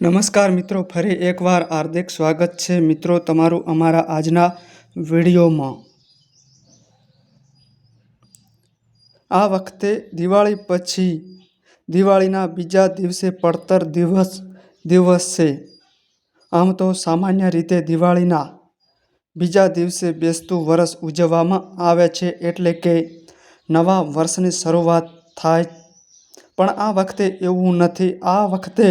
નમસ્કાર મિત્રો, ફરી એકવાર હાર્દિક સ્વાગત છે મિત્રો તમારું અમારા આજના વિડીયોમાં. આ વખતે દિવાળી પછી, દિવાળીના બીજા દિવસે પડતર દિવસ દિવસ છે આમ તો સામાન્ય રીતે દિવાળીના બીજા દિવસે બેસતું વર્ષ ઉજવવામાં આવે છે એટલે કે નવા વર્ષની શરૂઆત થાય. પણ આ વખતે એવું નથી. આ વખતે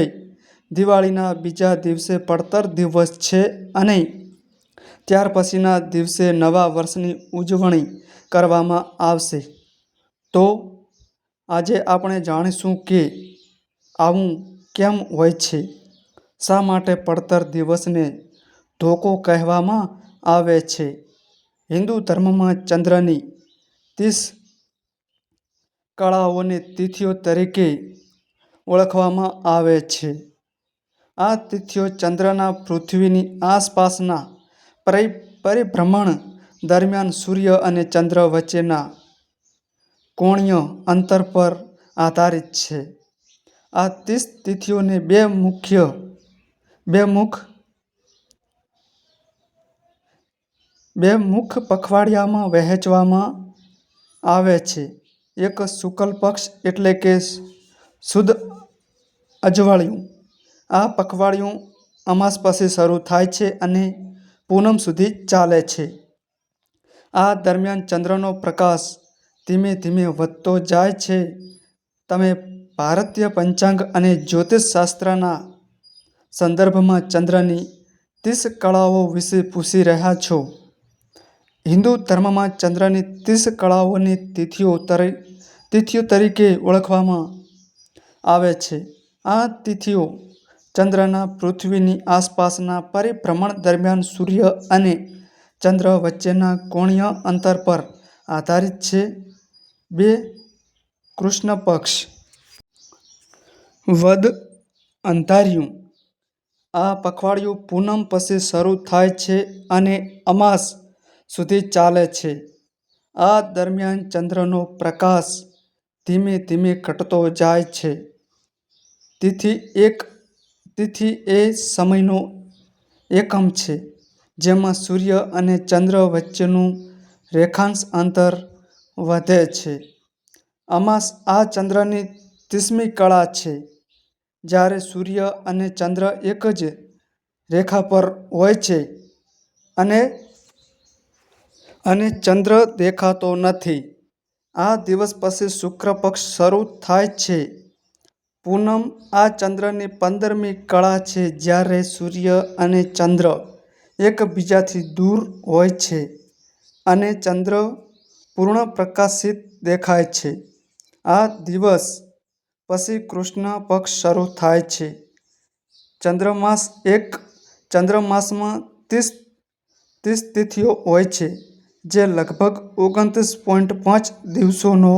દિવાળીના બીજા દિવસે પડતર દિવસ છે અને ત્યાર પછીના દિવસે નવા વર્ષની ઉજવણી કરવામાં આવશે. તો આજે આપણે જાણીશું કે આવું કેમ હોય છે? શા માટે પડતર દિવસને ધોકો કહેવામાં આવે છે? હિન્દુ ધર્મમાં ચંદ્રની ત્રીસ કળાઓને તિથિઓ તરીકે ઓળખવામાં આવે છે. આ તિથિઓ ચંદ્રના પૃથ્વીની આસપાસના પરિ, પરિભ્રમણ દરમિયાન સૂર્ય અને ચંદ્ર વચ્ચેના કોણીય અંતર પર આધારિત છે. આ ત્રીસ તિથિઓને બે મુખ્ય, બે મુખ બે મુખ પખવાડિયામાં વહેંચવામાં આવે છે. એક શુક્લ પક્ષ એટલે કે શુદ્ધ અજવાળિયું. આ પખવાડિયું અમાસ પછી શરૂ થાય છે અને પૂનમ સુધી ચાલે છે. આ દરમિયાન ચંદ્રનો પ્રકાશ ધીમે ધીમે વધતો જાય છે. તમે ભારતીય પંચાંગ અને જ્યોતિષશાસ્ત્રના સંદર્ભમાં ચંદ્રની ત્રીસ કળાઓ વિશે પૂછી રહ્યા છો. હિન્દુ ધર્મમાં ચંદ્રની ત્રીસ કળાઓની તિથિઓ તરી, તિથિઓ તરીકે ઓળખવામાં આવે છે. આ તિથિઓ ચંદ્રના પૃથ્વીની આસપાસના પરિભ્રમણ દરમિયાન સૂર્ય અને ચંદ્ર વચ્ચેના કોણીય અંતર પર આધારિત છે. બે કૃષ્ણ પક્ષ. વદ અંધારિયું. આ પખવાડિયું પૂનમ પછી શરૂ થાય છે અને અમાસ સુધી ચાલે છે. આ દરમિયાન ચંદ્રનો પ્રકાશ ધીમે ધીમે ઘટતો જાય છે. તેથી એક તિથિ એ સમયનો એકમ છે, જેમાં સૂર્ય અને ચંદ્ર વચ્ચેનું રેખાંશ અંતર વધે છે. અમાસ આ ચંદ્રની ત્રીસમી કળા છે, જ્યારે સૂર્ય અને ચંદ્ર એક જ રેખા પર હોય છે અને અને ચંદ્ર દેખાતો નથી. આ દિવસ પછી શુક્ર પક્ષ શરૂ થાય છે. પૂનમ આ ચંદ્રની પંદરમી કળા છે જ્યારે સૂર્ય અને ચંદ્ર એકબીજાથી દૂર હોય છે અને ચંદ્ર પૂર્ણ પ્રકાશિત દેખાય છે. આ દિવસ પછી કૃષ્ણ પક્ષ શરૂ થાય છે. ચંદ્રમાસ એક ચંદ્રમાસમાં ત્રીસ ત્રીસ તિથિઓ હોય છે, જે લગભગ ઓગણત્રીસ પોઈન્ટ પાંચ દિવસોનો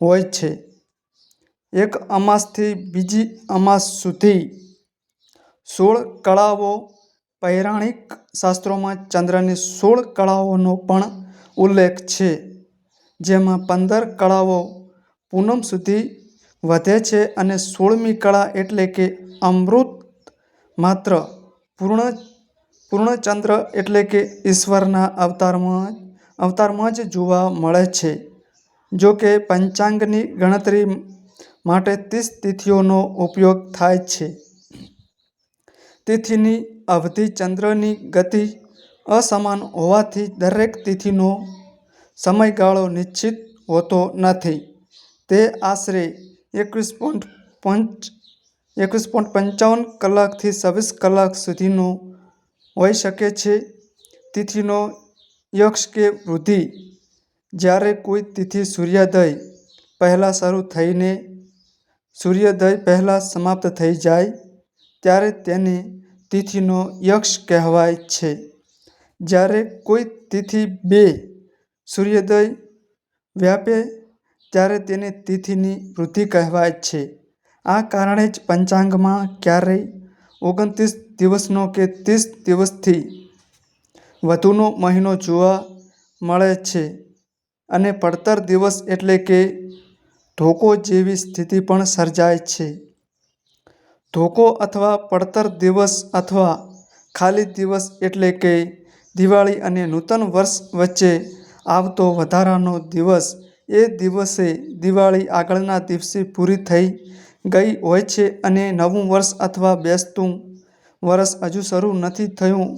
હોય છે. એક અમાસથી બીજી અમાસ સુધી. સોળ કળાઓ પૌરાણિક શાસ્ત્રોમાં ચંદ્રની સોળ કળાઓનો પણ ઉલ્લેખ છે, જેમાં પંદર કળાઓ પૂનમ સુધી વધે છે અને સોળમી કળા એટલે કે અમૃત માત્ર પૂર્ણ, પૂર્ણચંદ્ર એટલે કે ઈશ્વરના અવતારમાં અવતારમાં જ જોવા મળે છે. જો કે પંચાંગની ગણતરી માટે ત્રીસ તિથિઓનો ઉપયોગ થાય છે. તિથિની અવધિ ચંદ્રની ગતિ અસમાન હોવાથી દરેક તિથિનો સમયગાળો નિશ્ચિત હોતો નથી. તે આશરે એકવીસ પોઈન્ટ પંચ, એકવીસ પોઈન્ટ પંચાવન કલાકથી છવ્વીસ કલાક સુધીનો હોઈ શકે છે. તિથિનો યક્ષ કે વૃદ્ધિ જ્યારે કોઈ તિથિ સૂર્યોદય પહેલાં શરૂ થઈને સૂર્યોદય પહેલાં સમાપ્ત થઈ જાય ત્યારે તેને તિથિનો યક્ષ કહેવાય છે. જ્યારે કોઈ તિથિ બે સૂર્યોદય વ્યાપે ત્યારે તેને તિથિની વૃદ્ધિ કહેવાય છે. આ કારણે જ પંચાંગમાં ક્યારેય ઓગણત્રીસ દિવસનો કે ત્રીસ દિવસથી વધુનો મહિનો જોવા મળે છે. અને પડતર દિવસ એટલે કે ધોકો જેવી સ્થિતિ પણ સર્જાય છે. ધોકો અથવા પડતર દિવસ અથવા ખાલી દિવસ એટલે કે દિવાળી અને નૂતન વર્ષ વચ્ચે આવતો વધારાનો દિવસ, એ દિવસે દિવાળી આગળના દિવસે પૂરી થઈ ગઈ હોય છે અને નવું વર્ષ અથવા બેસતું વર્ષ હજુ શરૂ નથી થયું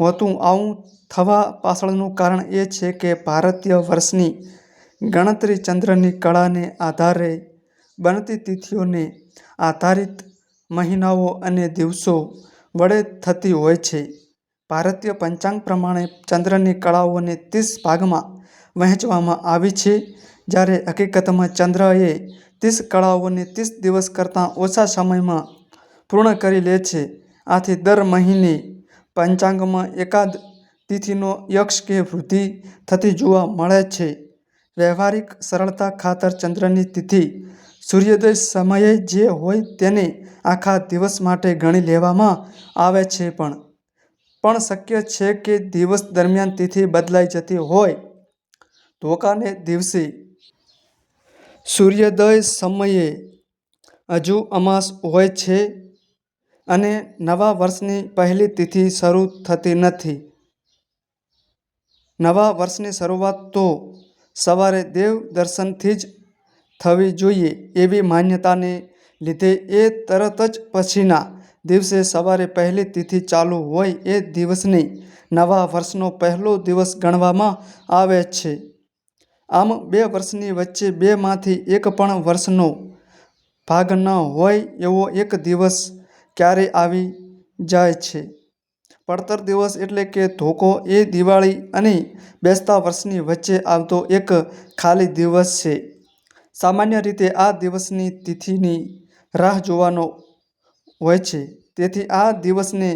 હોતું. આવું થવા પાછળનું કારણ એ છે કે ભારતીય વર્ષની ગણતરી ચંદ્રની કળાને આધારે બનતી તિથિઓને આધારિત મહિનાઓ અને દિવસો વડે થતી હોય છે. ભારતીય પંચાંગ પ્રમાણે ચંદ્રની કળાઓને ત્રીસ ભાગમાં વહેંચવામાં આવી છે, જ્યારે હકીકતમાં ચંદ્રએ ત્રીસ કળાઓને ત્રીસ દિવસ કરતાં ઓછા સમયમાં પૂર્ણ કરી લે છે. આથી દર મહિને પંચાંગમાં એકાદ તિથિનો યક્ષ કે વૃદ્ધિ થતી જોવા મળે છે. વ્યવહારિક સરળતા ખાતર ચંદ્રની તિથિ, સૂર્યોદય સમયે જે હોય તેને આખા દિવસ માટે ગણી લેવામાં આવે છે પણ. પણ શક્ય છે કે દિવસ દરમિયાન તિથિ બદલાઈ જતી હોય ધોકાને દિવસે સૂર્યોદય સમયે હજુ અમાસ હોય છે અને નવા વર્ષની પહેલી તિથિ શરૂ થતી નથી. નવા વર્ષની શરૂઆત તો સવારે દેવ દર્શનથી જ થવી જોઈએ એવી માન્યતાને લીધે એ તરત જ પછીના દિવસે સવારે પહેલી તિથિ ચાલુ હોય એ દિવસને નવા વર્ષનો પહેલો દિવસ ગણવામાં આવે છે. આમ બે વર્ષની વચ્ચે બેમાંથી એક પણ વર્ષનો ભાગ ન હોય એવો એક દિવસ ક્યારે આવી જાય છે? પડતર દિવસ એટલે કે ધોકો એ દિવાળી અને બેસતા વર્ષની વચ્ચે આવતો એક ખાલી દિવસ છે. સામાન્ય રીતે આ દિવસની તિથિની રાહ જોવાનો હોય છે. તેથી આ દિવસને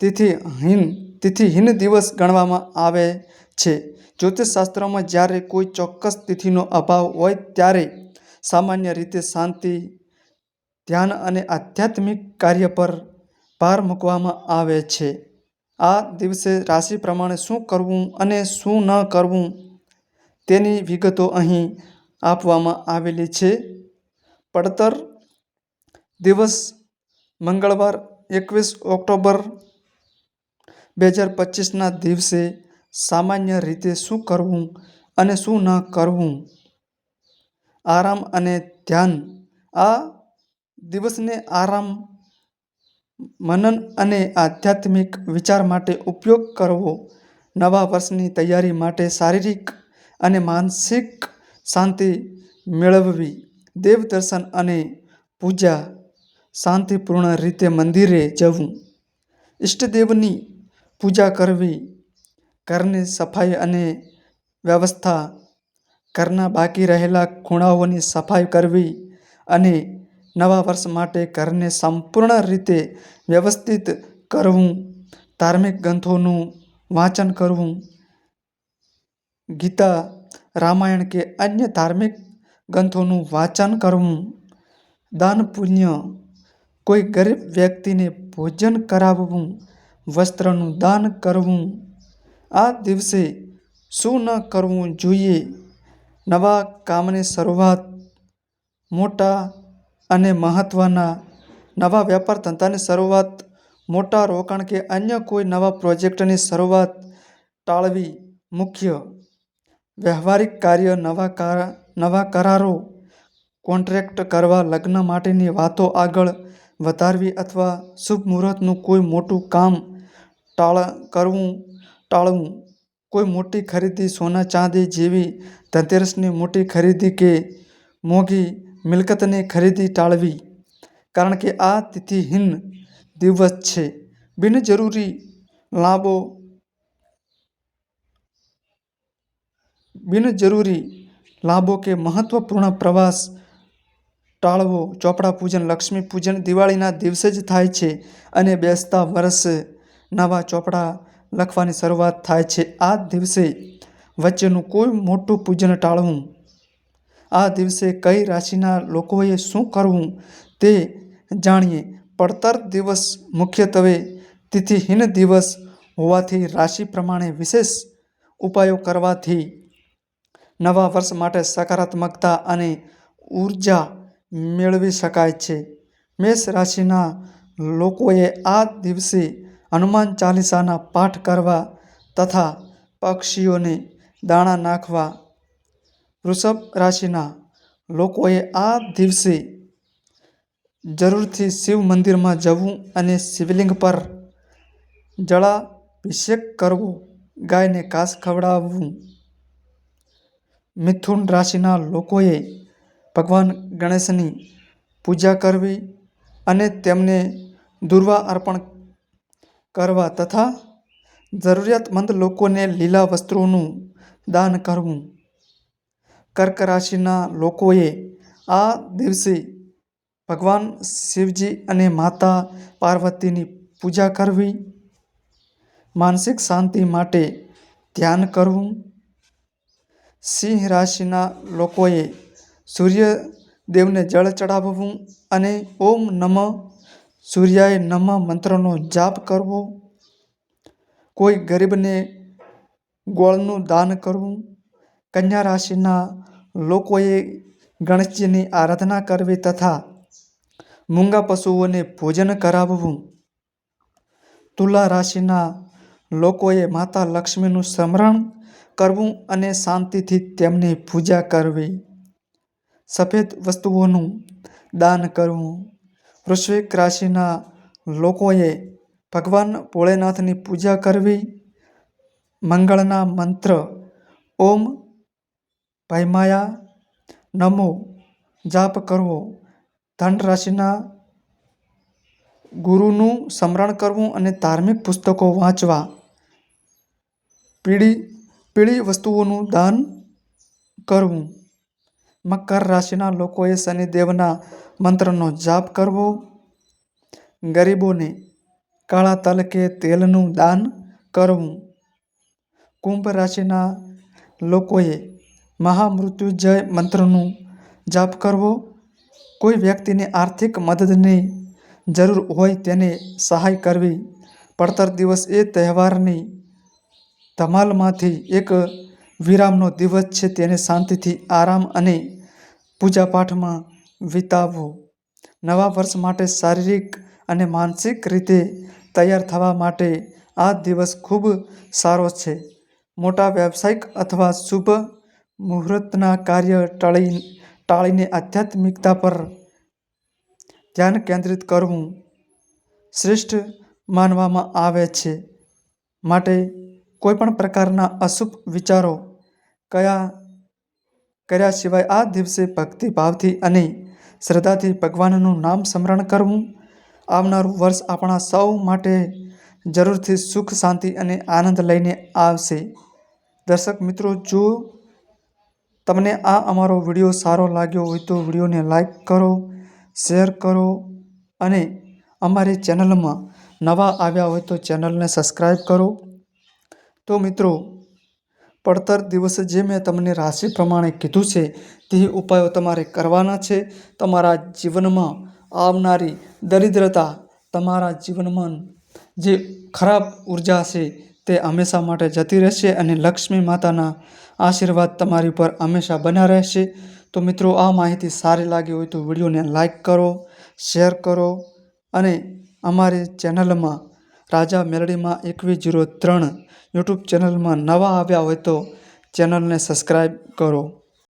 તિથિહીન તિથિહીન દિવસ ગણવામાં આવે છે. જ્યોતિષશાસ્ત્રમાં જ્યારે કોઈ ચોક્કસ તિથિનો અભાવ હોય ત્યારે સામાન્ય રીતે શાંતિ, ધ્યાન અને આધ્યાત્મિક કાર્ય પર ભાર મૂકવામાં આવે છે. આ દિવસે રાશિ પ્રમાણે શું કરવું અને શું ન કરવું તેની વિગતો અહીં આપવામાં આવેલી છે. પડતર દિવસ મંગળવાર એકવીસ ઓક્ટોબર બે હજાર પચીસના દિવસે સામાન્ય રીતે શું કરવું અને શું ન કરવું? આરામ અને ધ્યાન. આ દિવસને આરામ મનન અને આધ્યાત્મિક વિચાર માટે ઉપયોગ કરવો, નવા વર્ષની તૈયારી માટે શારીરિક અને માનસિક શાંતિ મેળવવી દેવ દર્શન અને પૂજા શાંતિપૂર્ણ રીતે મંદિરે જવું, ઈષ્ટદેવની પૂજા કરવી, ઘરની સફાઈ અને વ્યવસ્થા, ઘરના બાકી રહેલા ખૂણાઓની સફાઈ કરવી અને નવા વર્ષ માટે ઘરને સંપૂર્ણ રીતે વ્યવસ્થિત કરવું, ધાર્મિક ગ્રંથોનું વાંચન કરવું, ગીતા, રામાયણ કે અન્ય ધાર્મિક ગ્રંથોનું વાંચન કરવું, દાન પુણ્ય, કોઈ ગરીબ વ્યક્તિને ભોજન કરાવવું, વસ્ત્રનું દાન કરવું, આ દિવસે શું ન કરવું જોઈએ? નવા કામની શરૂઆત મોટા અને મહત્ત્વના નવા વેપાર ધંધાની શરૂઆત મોટા રોકાણ કે અન્ય કોઈ નવા પ્રોજેક્ટની શરૂઆત ટાળવી મુખ્ય વ્યવહારિક કાર્ય નવા કાર, નવા કરારો, કોન્ટ્રેક્ટ કરવા, લગ્ન માટેની વાતો આગળ વધારવી અથવા શુભ મુહૂર્તનું કોઈ મોટું કામ ટાળ, કરવું, ટાળવું. કોઈ મોટી ખરીદી સોના ચાંદી જેવી ધનતેરસની મોટી ખરીદી કે મોંઘી મિલકતની ખરીદી ટાળવી. કારણ કે આ તિથિહીન દિવસ છે. બિનજરૂરી લાભો બિનજરૂરી લાભો કે મહત્વપૂર્ણ પ્રવાસ ટાળવો. ચોપડા પૂજન, લક્ષ્મી પૂજન દિવાળીના દિવસે જ થાય છે અને બેસતા વર્ષ નવા ચોપડા લખવાની શરૂઆત થાય છે. આ દિવસે વચ્ચેનું કોઈ મોટું પૂજન ટાળવું આ દિવસે કઈ રાશિના લોકોએ શું કરવું તે જાણીએ. પડતર દિવસ મુખ્યત્વે તિથિહીન દિવસ હોવાથી રાશિ પ્રમાણે વિશેષ ઉપાયો કરવાથી નવા વર્ષ માટે સકારાત્મકતા અને ઊર્જા મેળવી શકાય છે. મેષ રાશિના લોકોએ આ દિવસે હનુમાન ચાલીસાના પાઠ કરવા તથા પક્ષીઓને દાણા નાખવા વૃષભ રાશિના લોકોએ આ દિવસે જરૂરથી શિવ મંદિરમાં જવું અને શિવલિંગ પર જળાભિષેક કરવો, ગાયને ઘાસ ખવડાવવું. મિથુન રાશિના લોકોએ ભગવાન ગણેશની પૂજા કરવી અને તેમને દુર્વા અર્પણ કરવા તથા જરૂરિયાતમંદ લોકોને લીલા વસ્ત્રોનું દાન કરવું. કર્ક રાશિના લોકોએ આ દિવસે ભગવાન શિવજી અને માતા પાર્વતીની પૂજા કરવી, માનસિક શાંતિ માટે ધ્યાન કરવું. સિંહ રાશિના લોકોએ સૂર્યદેવને જળ ચડાવવું અને ઓમ નમ સૂર્યાય નમઃ મંત્રનો જાપ કરવો. કોઈ ગરીબને ગોળનું દાન કરવું. કન્યા રાશિના લોકોએ ગણેશજીની આરાધના કરવી તથા મૂંગા પશુઓને ભોજન કરાવવું. તુલા રાશિના લોકોએ માતા લક્ષ્મીનું સ્મરણ કરવું અને શાંતિથી તેમની પૂજા કરવી. સફેદ વસ્તુઓનું દાન કરવું. વૃશ્વિક રાશિના લોકોએ ભગવાન ભોળેનાથની પૂજા કરવી. મંગળના મંત્ર ઓમ ભૈમાયા નમો, જાપ કરવો. ધનરાશિના ગુરુનું સ્મરણ કરવું અને ધાર્મિક પુસ્તકો વાંચવા. પીળી પીળી વસ્તુઓનું દાન કરવું. મકર રાશિના લોકોએ શનિદેવના મંત્રનો જાપ કરવો. ગરીબોને કાળા તલ કે તેલનું દાન કરવું. કુંભ રાશિના લોકોએ મહામૃત્યુંજય મંત્રનું જાપ કરવો. કોઈ વ્યક્તિને આર્થિક મદદની જરૂર હોય તેને સહાય કરવી. પડતર દિવસ એ તહેવારની ધમાલમાંથી એક વિરામનો દિવસ છે તેને શાંતિથી આરામ અને પૂજાપાઠમાં વિતાવવો. નવા વર્ષ માટે શારીરિક અને માનસિક રીતે તૈયાર થવા માટે આ દિવસ ખૂબ સારો છે. મોટા વ્યવસાયિક અથવા શુભ મુહૂર્તના કાર્ય ટાળી ટાળીને આધ્યાત્મિકતા પર ધ્યાન કેન્દ્રિત કરવું શ્રેષ્ઠ માનવામાં આવે છે. માટે કોઈપણ પ્રકારના અશુભ વિચારો કયા કર્યા સિવાય આ દિવસે ભક્તિભાવથી અને શ્રદ્ધાથી ભગવાનનું નામ સ્મરણ કરવું આવનારું વર્ષ આપણા સૌ માટે જરૂરથી સુખ, શાંતિ અને આનંદ લઈને આવશે. દર્શક મિત્રો, જો તમને આ અમારો વીડિયો સારો લાગ્યો હોય તો વિડીયોને લાઈક કરો, શેર કરો અને અમારી ચેનલમાં નવા આવ્યા હોય તો ચેનલને સબસ્ક્રાઈબ કરો. તો મિત્રો, પડતર દિવસે જે મેં તમને રાશિ પ્રમાણે કીધું છે, તે ઉપાયો તમારે કરવાના છે. તમારા જીવનમાં આવનારી દરિદ્રતા તમારા જીવનમાં જે ખરાબ ઊર્જા છે તે હંમેશા માટે જતી રહેશે અને લક્ષ્મી માતાના આશીર્વાદ તમારી પર હંમેશા બન્યા રહેશે. તો મિત્રો, આ માહિતી સારી લાગી હોય તો વિડીયોને લાઈક કરો, શેર કરો અને અમારી ચેનલમાં રાજા મેલડીમાં એકવીસ જીરો ત્રણ યુટ્યુબ ચેનલમાં નવા આવ્યા હોય તો ચેનલને સબસ્ક્રાઈબ કરો.